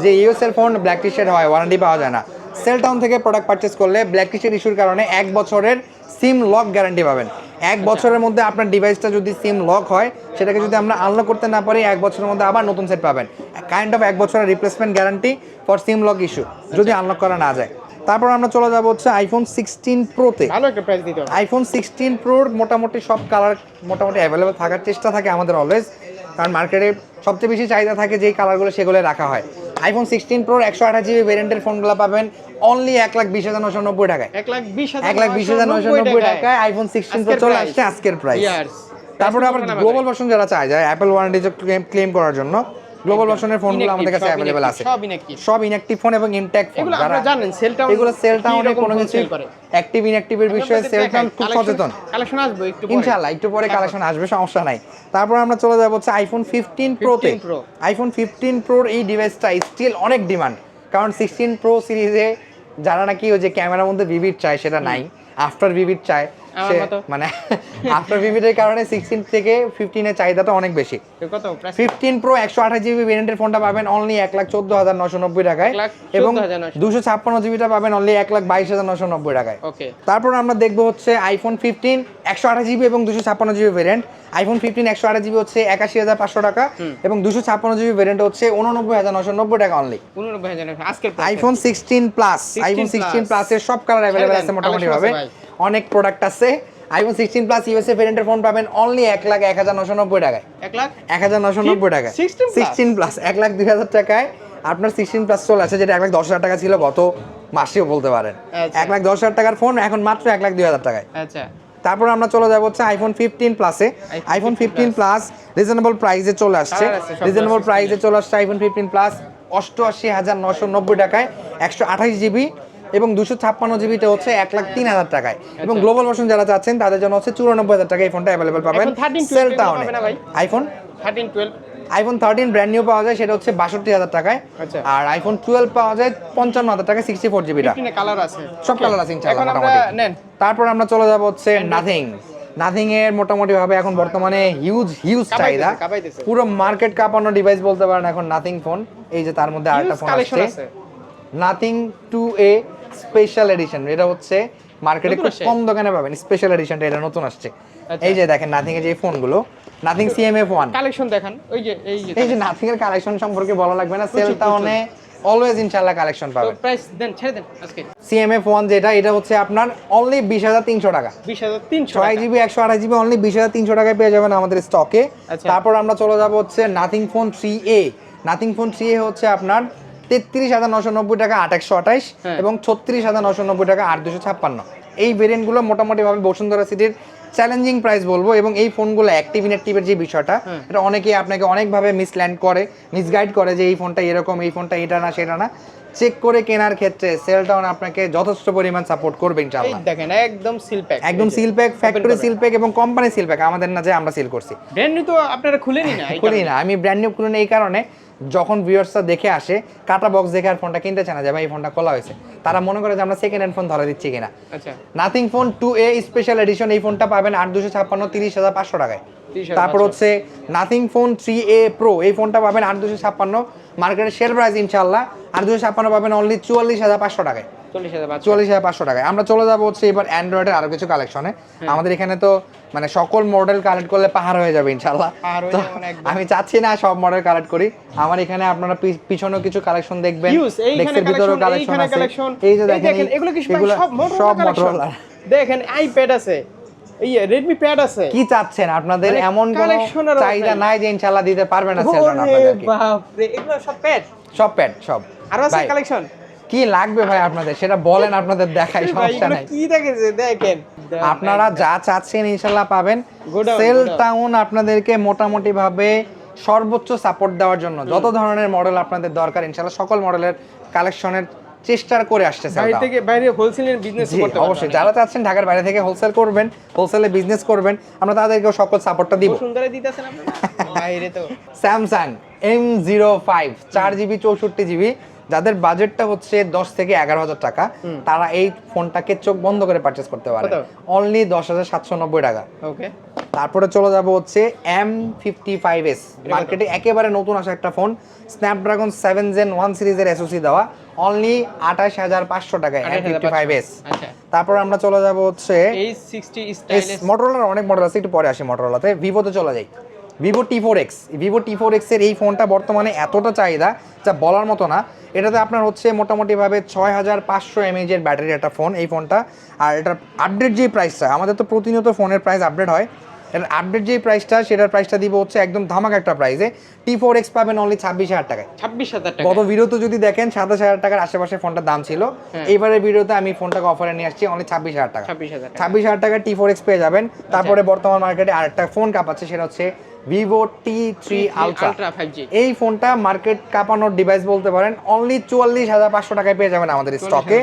যে ইউএসএর ফোন ব্ল্যাক টিশেড হয় ওয়ারেন্টি পাওয়া যায় না। সেল টাউন থেকে প্রোডাক্ট পারচেস করলে ব্ল্যাক টিশেড ইস্যুর কারণে এক বছরের সিম লক গ্যারান্টি পাবেন। এক বছরের মধ্যে আপনার ডিভাইসটা যদি সিম লক হয় সেটাকে যদি আমরা আনলক করতে না পারি এক বছরের মধ্যে আবার নতুন সেট পাবেন। কাইন্ড অফ এক বছরের replacement guarantee for sim lock issue যদি আনলক করা না যায়। তারপর আমরা চলে যাব হচ্ছে আইফোন সিক্সটিন প্রোতে ভালো একটা প্রাইস দিতে হবে। আইফোন সিক্সটিন প্রোর মোটামুটি সব কালার মোটামুটি অ্যাভেলেবেল থাকার চেষ্টা থাকে আমাদের অলওয়েজ কারণ মার্কেটে সবচেয়ে বেশি চাহিদা থাকে যেই কালারগুলো সেগুলো রাখা হয়। আইফোন সিক্সটিন প্রোর একশো আঠাশ জিবি ভেরিয়েন্টের ফোনগুলো পাবেন অনলি এক লাখ বিশ হাজার নশো নব্বই টাকায়। এক লাখ বিশ হাজার এক লাখ বিশ হাজার নশো নব্বই টাকায় আইফোন সিক্সটিন প্রো চলে আসছে আজকের প্রাইস তারপরে আবার গ্লোবাল ভার্সন যারা চায় যায় অ্যাপেল ওয়ারেন্টি ক্লেম করার জন্য গ্লোবাল ভার্সনের ফোনগুলো আমাদের কাছে inactive, আছে। সব inactive। সব ইনঅ্যাক্টিভ ফোন এবং ইনট্যাক্ট ফোন এগুলো আপনারা জানেন সেল টাউন এগুলো সেল টাউনে কোনো কিছু অ্যাক্টিভ ইনঅ্যাক্টিভের বিষয়ে সেল টাউন খুব সচেতন। কালেকশন আসবে একটু পরে। ইনশাআল্লাহ একটু পরে কালেকশন আসবে সমস্যা নাই। তারপর আমরা চলে যাব হচ্ছে আইফোন ফিফটিন প্রো তে। আইফোন ফিফটিন প্রোর এই ডিভাইসটা স্টিল অনেক ডিমান্ড কারণ সিক্সটিন প্রো সিরিজে যারা নাকি ওই যে ক্যামেরার মধ্যে ভিভিড চায় সেটা নাই। আফটার ভিভিড চায়। মানে আফটার ভিভিডের কারণে সিক্সটিন থেকে ফিফটিনের চাহিদাটা অনেক বেশি। ফিফটিন প্রো একশো আঠাশ জিবি ভেরিয়েন্টের ফোনটা পাবেন অনলি এক লাখ চোদ্দ হাজার নশো নব্বই টাকায় এবং দুশো ছাপ্পান্ন জিবিটা পাবেন অনলি এক লাখ বাইশ হাজার নশো নব্বই টাকায়। তারপর আমরা দেখব হচ্ছে আইফোন ফিফটিন একশো আঠাশ জিবি এবং দুশো ছাপ্পান্ন জিবি ভেরিয়েন্ট আইফোন ফিফটিন একশো আট জিবি হচ্ছে একাশি হাজার পাঁচশো টাকা এবং দুশো ছাপ্পান্ন জিবি ভেরিয়েন্ট হচ্ছে উননব্বই হাজার নশো নব্বই টাকা অনলি উননব্বই হাজার আজকের iPhone sixteen plus iPhone sixteen. প্লাসের সব কালার অ্যাভেলেবেল আছে মোটামুটি ভাবে। অনেক প্রোডাক্ট আছে। আইফোন সিক্সটিন প্লাস ইউএসএ ভেরিয়েন্টের ফোন পাবেন অনলি এক লাখ এক হাজার নশো নব্বই টাকায়। এক লাখ? এক হাজার নশো নব্বই টাকায়। 16 plus? সিক্সটিন প্লাস এক লাখ দুই হাজার টাকায়। আপনার সিক্সটিন প্লাস চলে আছে যেটা এক লাখ দশ হাজার টাকা ছিল গত মাসেও বলতে পারেন। আচ্ছা। এক লাখ দশ হাজার টাকার ফোন এখন মাত্র এক লাখ দুই হাজার টাকায়। আচ্ছা। তারপর আমরা চলে যাব হচ্ছে আইফোন ফিফটিন প্লাসে আইফোন ফিফটিন প্লাস রিজনেবল প্রাইসে চলে আসছে। রিজনেবল প্রাইসে চলে আসছে আইফোন ফিফটিন প্লাস অষ্টআশি হাজার নশো নব্বই টাকায় একশো আঠাশ জিবি এবং দুশো ছাপ্পান্ন জিবিটা হচ্ছে এক লাখ তিন হাজার টাকায়। এবং আচ্ছা। গ্লোবাল ভার্সন যারা চাচ্ছেন তাদের জন্য হচ্ছে চুরানব্বই হাজার টাকায় এই ফোনটা অ্যাভেলেবল পাবেন। iPhone 13, 12 সেল টাউনে? IPhone thirteen twelve iPhone thirteen brand new পাওয়া যায় সেটা হচ্ছে বাষট্টি হাজার টাকায়। আচ্ছা। আর আইফোন টুয়েলভ পাওয়া যায় পঞ্চান্ন হাজার টাকায় সিক্সটি ফোর জিবিটা কালার আছে। সব কালার আছে তারপর আমরা চলে যাব হচ্ছে নাথিং নাথিং এর মোটামুটি ভাবে এখন বর্তমানে হিউজ হিউজ চাহিদা। পুরো মার্কেট কাঁপানো ডিভাইস বলতে পারেন এখন নাথিং ফোন এই যে তার মধ্যে আরেকটা ফোন আসছে। আছে। Nothing two A special edition এটা হচ্ছে মার্কেটে খুব? কম দোকানে পাবেন। স্পেশাল এডিশনটা এটা নতুন আসছে। আচ্ছা। এই যে দেখেন নাথিং এর যে ফোনগুলো নাথিং সিএমএফ ওয়ান কালেকশন দেখান। ওই যে এই যে। এই যে নাথিং এর কালেকশন সম্পর্কে বলা লাগবে না। সেল টাউনে অলওয়েজ ইনশাআল্লাহ কালেকশন পাবেন প্রাইস দেন ছেড়ে দেন আজকে। সিএমএফ ওয়ান যেটা এটা হচ্ছে আপনার অনলি বিশ হাজার তিনশো টাকা। বিশ হাজার তিনশো ছয় জিবি একশো আঠাশ জিবি অনলি বিশ হাজার তিনশো টাকায় পেয়ে যাবেন আমাদের স্টকে আচ্ছা। তারপর আমরা চলে যাব হচ্ছে nothing phone three A nothing phone three A হচ্ছে আপনার তেত্রিশ হাজার নশো নব্বই টাকা আট একশো আঠাইশ হ্যাঁ। এবং ছত্রিশ হাজার নশো নব্বই টাকা আট দুশো ছাপ্পান্ন। এই ভেরিয়েন্টগুলো মোটামুটিভাবে বসুন্ধরা সিটির চ্যালেঞ্জিং প্রাইস বলব এবং এই ফোনগুলো অ্যাক্টিভ ইনঅ্যাক্টিভের যে বিষয়টা। এটা অনেকেই আপনাকে অনেকভাবে মিসল্যান্ড করে মিসগাইড করে যে এই ফোনটা এরকম এই ফোনটা এটা না সেটা না। চেক করে কেনার ক্ষেত্রে সেল সেলটাউন আপনাকে যথেষ্ট পরিমাণ সাপোর্ট করবে ইনশাআল্লাহ। দেখেন একদম সিল প্যাক একদম seal pack factory seal pack এবং কোম্পানি সিল প্যাক আমাদের না যে আমরা সিল করছি। ব্র্যান্ড নিউ তো আপনারা খুলেনি না খুলি না আমি ব্র্যান্ড নিউ খুলি না এই কারণে। যখন ভিউয়ার্সরা দেখে আসে কাটা বক্স দেখে আর ফোনটা কিনতে চায় না যে ভাই এই ফোনটা খোলা হয়েছে। তারা মনে করে যে আমরা সেকেন্ড হ্যান্ড ফোন ধরে দিচ্ছি কিনা। আচ্ছা। Nothing phone two A special edition এই ফোনটা পাবেন আট দুশো ছাপ্পান্ন তিরিশ হাজার পাঁচশো টাকায়। তারপর হচ্ছে nothing phone three A pro এই ফোনটা পাবেন আট দুশো ছাপ্পান্ন। মার্কেটের শেয়ার প্রাইস ইনশাল্লাহ আট দুশো ছাপ্পান্ন পাবেন অনলি চুয়াল্লিশ হাজার পাঁচশো টাকায়। চল্লিশ হাজার পাঁচশো। টাকায়। আমরা চলে যাব হচ্ছে এবার অ্যান্ড্রয়েডের আরও কিছু কালেকশনে। আমাদের এখানে তো মানে সকল মডেল কালেক্ট করলে পাহাড় হয়ে যাবে ইনশাল্লাহ তো। আমি চাচ্ছি না সব মডেল কালেক্ট করি। আমার এখানে আপনারা পি- পিছনেও কিছু কালেকশন দেখবেন। ডেস্কের ভিতরেও কালেকশন আছে। এই যে দেখেন এগুলো কি সব? মটোরোলা দেখেন আইপ্যাড আছে এই রেডমি প্যাড আছে। কি চাচ্ছেন আপনাদের? মানে এমন কোনো চাহিদা নাই যে দিতে পারবে না এগুলো সব প্যাড সব প্যাড সব। আরও আছে কালেকশন কি লাগবে ভাই আপনাদের? সেটা বলেন আপনাদের দেখাই সমস্যা নাই। কি দেখেছে? দেখেন। আপনারা যা চাচ্ছেন ইনশাল্লাহ পাবেন। সেল টাউন আপনাদেরকে মোটামুটি ভাবে সর্বোচ্চ সাপোর্ট দেওয়ার জন্য। যত ধরনের মডেল আপনাদের দরকার ইনশাল্লাহ সকল মডেলের কালেকশনের চেষ্টা করে আসছে বাইরে থেকে বাইরে হোলসেলের বিজনেস করতে অবশ্যই। যারা চাচ্ছেন ঢাকার বাইরে থেকে হোলসেল করবেন হোলসেলে বিজনেস করবেন আমরা তাদেরকেও সকল সাপোর্টটা দিব। সুন্দর দিতেছেন আপনি। বাইরে তো। স্যামসাং এম জিরো ফাইভ চার জিবি চৌষট্টি জিবি যাদের বাজেটটা হচ্ছে দশ থেকে এগারো হাজার টাকা তারা এই ফোনটাকে চোখ বন্ধ করে পারচেস করতে পারে। অনলি দশ হাজার সাতশো নব্বই টাকা। ওকে তারপরে চলে যাব হচ্ছে এম ফিফটি ফাইভ এস মার্কেটে একেবারে নতুন আসা একটা phone Snapdragon seven gen one সিরিজের এসওসি দেওয়া অনলি আঠাশ হাজার পাঁচশো টাকায় এম ফিফটি ফাইভ এস তারপর আমরা চলে যাব হচ্ছে এই 60 এস স্টাইলিশ মোটরোলার অনেক মডেল আছে একটু পরে আসি মোটরোলাতে ভিভোতে চলে যাই। Vivo T four X Vivo T four এক্সের এই ফোনটা বর্তমানে এতটা চাহিদা যা বলার মতো না। এটাতে আপনার হচ্ছে মোটামুটিভাবে ছয় হাজার পাঁচশো এমএজের ব্যাটারির একটা ফোন এই ফোনটা। আর এটার আপডেট যে প্রাইসটা আমাদের তো প্রতিনিয়ত ফোনের প্রাইস আপডেট হয়। এটার আপডেট যে প্রাইসটা সেটার প্রাইসটা দিব হচ্ছে একদম ধামাক একটা প্রাইসে টি ফোর এক্স পাবেন অনলি ছাব্বিশ হাজার টাকায়। 26000 টাকা গত ভিডিওতে যদি দেখেন সাতাশ হাজার টাকার আশেপাশে ফোনটার দাম ছিল। হ্যাঁ। এইবারের ভিডিওতে আমি ফোনটাকে অফারে নিয়ে আসছি অনলি ছাব্বিশ হাজার টাকা। 26000 টাকা। ছাব্বিশ হাজার টাকা টি ফোর এক্স পেয়ে যাবেন। তারপরে বর্তমান মার্কেটে আরেকটা ফোন কাপাচ্ছে সেটা হচ্ছে Vivo T three ultra ultra 5G এই ফোনটা মার্কেট কাঁপানোর ডিভাইস বলতে পারেন অনলি চুয়াল্লিশ হাজার পাঁচশো টাকায় পেয়ে যাবেন আমাদের স্টকে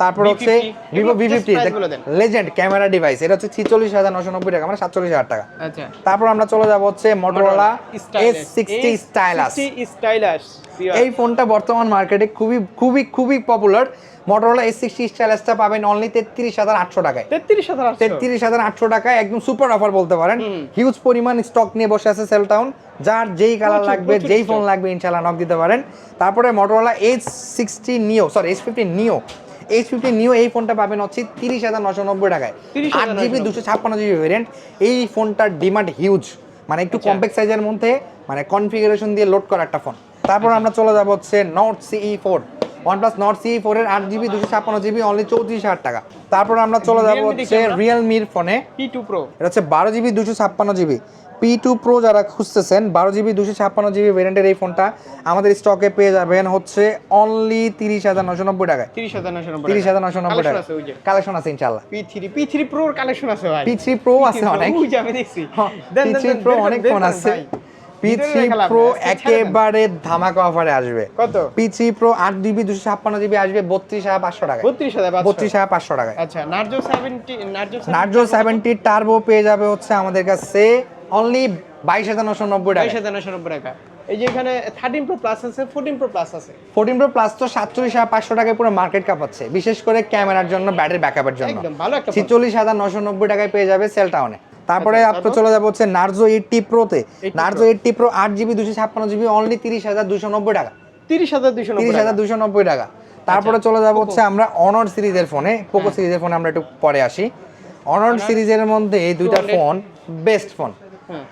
তারপর হচ্ছে V50 Vivo V fifty. Legend camera device এটা হচ্ছে ছিচল্লিশ হাজার নশো নব্বই টাকা মানে সাতচল্লিশ হাজার টাকা। আচ্ছা। তারপর আমরা চলে যাব হচ্ছে Motorola S sixty stylus stylus এই ফোনটা বর্তমান মার্কেটে খুবই খুবই খুবই পপুলার মোটরোলা এস সিক্সটি স্টাইলাসটা পাবেন অনলি তেত্রিশ হাজার আটশো টাকায়। 33000 তেত্রিশ হাজার আটশো টাকায় একদম সুপার অফার বলতে পারেন। হিউজ পরিমাণ স্টক নিয়ে বসে আছে সেল টাউন যার যেই কালার লাগবে যেই ফোন লাগবে ইনশাল্লাহ নক দিতে পারেন। তারপরে Motorola H sixty neo sorry H fifty neo H fifty neo এই ফোনটা পাবেন হচ্ছে তিরিশ হাজার নশো নব্বই টাকায়। আট জিবি দুশো ছাপ্পান্ন জিবি ভেরিয়েন্ট এই ফোনটার ডিমান্ড হিউজ মানে একটু আচ্ছা। কম্প্যাক্ট সাইজের মধ্যে মানে কনফিগারেশন দিয়ে লোড করা একটা ফোন তারপর আমরা চলে যাব হচ্ছে Nord CE four OnePlus Nord CE four এর আট জিবি দুশো ছাপ্পান্ন জিবি অনলি চৌত্রিশ হাজার টাকা। তারপর আমরা চলে যাব হচ্ছে রিয়েলমির ফোনে P2 Pro এটা হচ্ছে বারো জিবি দুশো ছাপ্পান্ন জিবি পি টু প্রো যারা খুঁজতেছেন বারো জিবি দুশো ছাপ্পান্ন জিবি ভেরিয়েন্টের এই ফোনটা আমাদের স্টকে পেয়ে যাবেন হচ্ছে অনলি তিরিশ হাজার নশো নব্বই টাকায়। 30990 তিরিশ হাজার নশো নব্বই Collection টাকা আছে ওই যে। কালেকশন আছে ইনশাল্লাহ P3 P3 Pro এর কালেকশন আছে ভাই। পি থ্রি প্রো আছে অনেক। পি থ্রি প্রো অনেক ফোন আছে। ভাই। পি ভিতরে থ্রি দেখালাম প্রো। একেবারে ধামাকা অফারে আসবে। কত? পি থ্রি প্রো আট জিবি দুশো ছাপ্পান্ন জিবি আসবে বত্রিশ হাজার পাঁচশো টাকায়। 32500 বত্রিশ হাজার পাঁচশো টাকায়। আচ্ছা নার্জো 70 নার্জো সেভেন্টি টার্বো পেয়ে যাবে হচ্ছে আমাদের কাছে অনলি বাইশ হাজার নশো নব্বই বাইশ টাকা হাজার নশো নব্বই টাকা। এই যে এখানে থার্টিন প্রো প্লাস আছে ফোরটিন প্রো প্লাস আছে। ফোরটিন প্রো প্লাস তো সাতচল্লিশ হাজার পাঁচশো টাকায় পুরো মার্কেট কাঁপাচ্ছে। বিশেষ করে ক্যামেরার জন্য ব্যাটারি ব্যাকআপের জন্য। একদম ভালো একটা ছিচল্লিশ হাজার নশো নব্বই টাকায় পেয়ে যাবে সেল টাউনে তারপরে আচ্ছা, আপনার চলে যাব হচ্ছে নার্জো এইটটি প্রোতে 80 নার্জো এইটটি প্রো আট জিবি দুশো ছাপ্পান্ন জিবি অনলি তিরিশ হাজার দুশো নব্বই টাকা। তিরিশ হাজার দুশো তিরিশ হাজার দুশো নব্বই টাকা। তারপরে চলে যাব হচ্ছে আমরা অনর সিরিজের ফোনে। পোকো সিরিজের ফোনে আমরা একটু পরে আসি। অনর সিরিজের মধ্যে এই দুইটা phone best phone.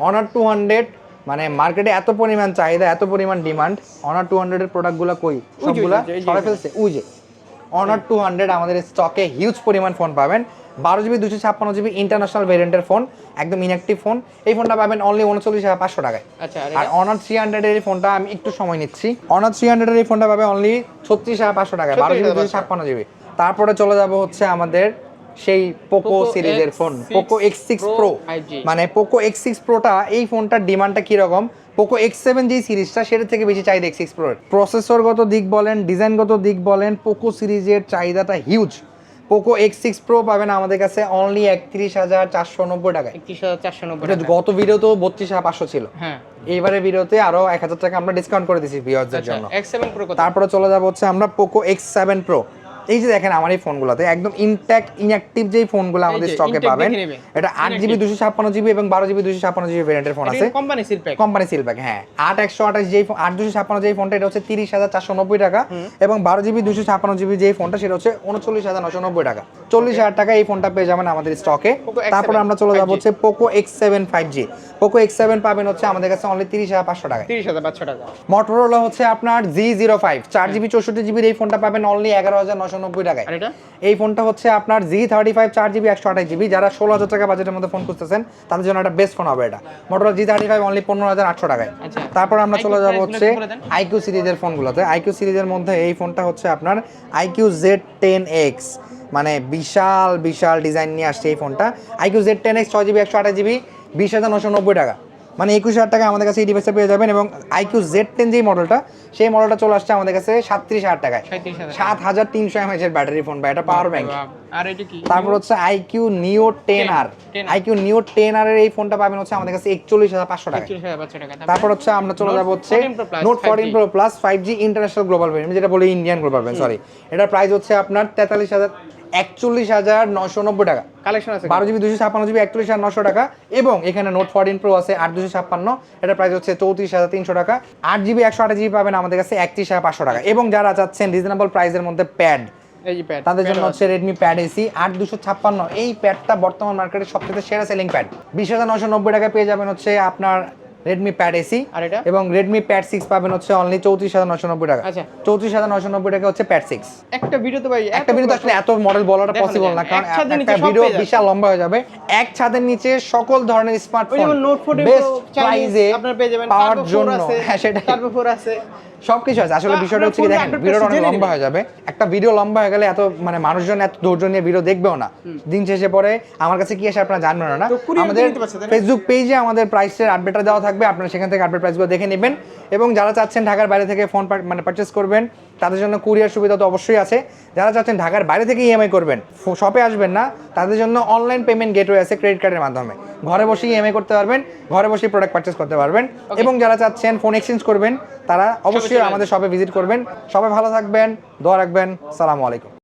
Honor two hundred মানে মার্কেটে এত পরিমাণ চাহিদা এত পরিমাণ ডিমান্ড অনার টু হান্ড্রেডের প্রোডাক্টগুলো কই? সবগুলা সরাই ফেলছে উই যে। অনার টু হান্ড্রেড আমাদের স্টকে হিউজ পরিমাণ ফোন পাবেন। বারো জিবি দুশো ছাপ্পান্ন জিবি ইন্টারন্যাশনাল ভেরিয়েন্টের ফোন একদম ইনঅ্যাক্টিভ ফোন এই ফোনটা পাবেন অনলি উনচল্লিশ হাজার পাঁচশো টাকায়। আচ্ছা আর আর অনার থ্রি হান্ড্রেডের এই ফোনটা আমি একটু সময় নিচ্ছি। অনার থ্রি হান্ড্রেডের এই ফোনটা পাবে অনলি ছত্রিশ হাজার পাঁচশো টাকায় বারো জিবি দুশো ছাপ্পান্ন জিবি। তারপরে চলে যাব হচ্ছে আমাদের সেই পোকো সিরিজের phone Poco X six pro মানে পোকো এক্স সিক্স প্রোটা এই ফোনটার ডিমান্ডটা কীরকম? পোকো এক্স সেভেন যে সিরিজটা সেটা থেকে বেশি চাহিদা এক্স সিক্স প্রোর প্রসেসরগত দিক বলেন ডিজাইনগত দিক বলেন পোকো সিরিজের চাহিদাটা huge Poco X six pro পাবেন আমাদের কাছে অনলি একত্রিশ হাজার চারশো নব্বই টাকায়। একত্রিশ হাজার চারশো নব্বই টাকা। গত ভিডিওতেও বত্রিশ হাজার পাঁচশো ছিল। হ্যাঁ। এইবারে ভিডিওতে আরও এক হাজার টাকা আমরা ডিসকাউন্ট করে দিচ্ছি ভিউয়ারদের জন্য। তারপরে চলে যাব হচ্ছে আমরা পোকো এক্স সেভেন প্রো এই যে দেখেন আমার এই ফোনগুলোতে একদম ইনট্যাক্ট ইনঅ্যাক্টিভ যেই ফোনগুলো আমাদের স্টকে পাবেন এটা আট জিবি দুশো ছাপ্পান্ন জিবি এবং বারো জিবি দুশো ছাপ্পান্ন জিবি ভ্যারিয়েন্টের ফোন আছে। Company seal pack company seal pack হ্যাঁ। আট একশো আঠাশ যেই আট দুশো ছাপ্পান্ন যেই ফোনটা এটা হচ্ছে তিরিশ হাজার চারশো নব্বই টাকা এবং বারো জিবি দুশো ছাপ্পান্ন জিবি যেই ফোনটা সেটা হচ্ছে উনচল্লিশ হাজার নশো নব্বই টাকা। চল্লিশ হাজার টাকা এই ফোনটা পেয়ে যাবেন আমাদের স্টকে Poco X7 তারপরে আমরা চলে যাব হচ্ছে Poco X seven five G Poco X seven পাবেন হচ্ছে আমাদের কাছে অনলি তিরিশ হাজার পাঁচশো টাকায়। তিরিশ হাজার পাঁচশো টাকা। মটোরোলা হচ্ছে আপনার জি জিরো ফাইভ চার জিবি চৌষট্টি জিবির এই ফোনটা পাবেন অনলি এগারো হাজার নশো নব্বই টাকায়। এই ফোনটা হচ্ছে আপনার জি থার্টি ফাইভ চার জিবি একশো আঠাশ জিবি যারা ষোলো হাজার টাকা বাজেটের মধ্যে ফোন খুঁজতেছেন তাদের জন্য একটা বেস্ট ফোন হবে এটা। Motorola G thirty five only পনেরো হাজার আটশো টাকায়। আচ্ছা। তারপর আমরা চলে যাব হচ্ছে। আইকিউ সিরিজের ফোনগুলোতে আইকিউ সিরিজের মধ্যে এই ফোনটা হচ্ছে আপনার আইকিউ জেড টেন এক্স মানে বিশাল বিশাল ডিজাইন নিয়ে আসছে এই ফোনটা আইকিউ জেড টেন এক্স ছয় জিবি একশো আঠাশ জিবি বিশ হাজার নশো নব্বই টাকা। মানে একুশ হাজার টাকা আমাদের কাছে এই ডিভাইসটা পেয়ে যাবেন এবং আইকিউ জেড টেন যেই মডেলটা সেই মডেলটা চলে আসছে আমাদের কাছে সাতত্রিশ হাজার টাকায়। সাত হাজার তিনশো এমএচ এর ব্যাটারি ফোন বা এটা পাওয়ার ব্যাংক তারপর হচ্ছে iQOO neo ten R iQOO neo ten R এর এই ফোনটা পাবেন হচ্ছে আমাদের কাছে একচল্লিশ হাজার পাঁচশো টাকা তারপর হচ্ছে আমরা চলে যাব হচ্ছে 14 Pro note 5G fourteen pro plus five G international global variant যেটা বলি ইন্ডিয়ান গ্লোবাল ভেরিয়েন্ট সরি এটার প্রাইস হচ্ছে আপনার তেতাল্লিশ হাজার একচল্লিশ হাজার নশো নব্বই টাকা। কালেকশন আছে বারো জিবি দুশো ছাপ্পান্ন জিবি একচল্লিশ হাজার নশো টাকা। এবং এখানে নোট ফোরটিন প্রো আছে আট দুশো ছাপ্পান্ন। এটার প্রাইস হচ্ছে চৌত্রিশ হাজার তিনশো টাকা। আট জিবি একশো আঠাশ জিবি পাবেন আমাদের কাছে একত্রিশ হাজার পাঁচশো টাকা। এবং যারা চাচ্ছেন রিজনেবল প্রাইসের মধ্যে প্যাড এই যে প্যাড তাদের জন্য হচ্ছে রেডমি প্যাড এসি আট দুশো ছাপ্পান্ন। এই প্যাডটা বর্তমান মার্কেটে সবথেকে সেরা সেলিং প্যাড বিশ হাজার নশো নব্বই টাকায় পেয়ে যাবেন হচ্ছে আপনার রেডমি প্যাড এসি আর এটা? এবং রেডমি প্যাড সিক্স পাবেন হচ্ছে অনলি চৌত্রিশ হাজার নশো নব্বই টাকা। আচ্ছা। চৌত্রিশ হাজার নশো নব্বই টাকা হচ্ছে প্যাড সিক্স একটা ভিডিও তো ভাই একটা ভিডিও আসলে এত মডেল বলাটা পসিবল না। কারণ একটা ভিডিও বিশাল লম্বা হয়ে যাবে। এক ছাদের নিচে সকল ধরনের স্মার্টফোন নোট ফোর্টিন বেস্ট প্রাইজে আপনার পেয়ে যাবেন। পাওয়ার Turbo 4 জন্য। আছে, হ্যাঁ সেটা তারপর 4 আছে। সবকিছু আছে। আসলে বিষয়টা হচ্ছে কি দেখেন ভিডিও ভিডিওটা অনেক লম্বা হয়ে যাবে। একটা ভিডিও লম্বা হয়ে গেলে এত মানে মানুষজন এত ধৈর্য নিয়ে ভিডিও দেখবেও না। দিন শেষে পরে আমার কাছে কি আসে আপনারা জানবেন না। আমাদের ফেসবুক পেজে আমাদের প্রাইসের আপডেটটা দেওয়া থাকবে। আপনারা সেখান থেকে আপডেট প্রাইসগুলো দেখে নেবেন। এবং যারা চাচ্ছেন ঢাকার বাইরে থেকে ফোন মানে পারচেস করবেন তাদের জন্য কুরিয়ার সুবিধা তো অবশ্যই আছে। যারা চাচ্ছেন ঢাকার বাইরে থেকে ইএমআই করবেন শপে আসবেন না তাদের জন্য অনলাইন পেমেন্ট গেটওয়ে আছে ক্রেডিট কার্ডের মাধ্যমে। ঘরে বসে ইএমআই করতে পারবেন ঘরে বসে প্রোডাক্ট পারচেস করতে পারবেন এবং যারা চাচ্ছেন ফোন এক্সচেঞ্জ করবেন তারা অবশ্যই আমাদের শপে ভিজিট করবেন। সবাই ভালো থাকবেন দোয়া রাখবেন সালামু আলাইকুম।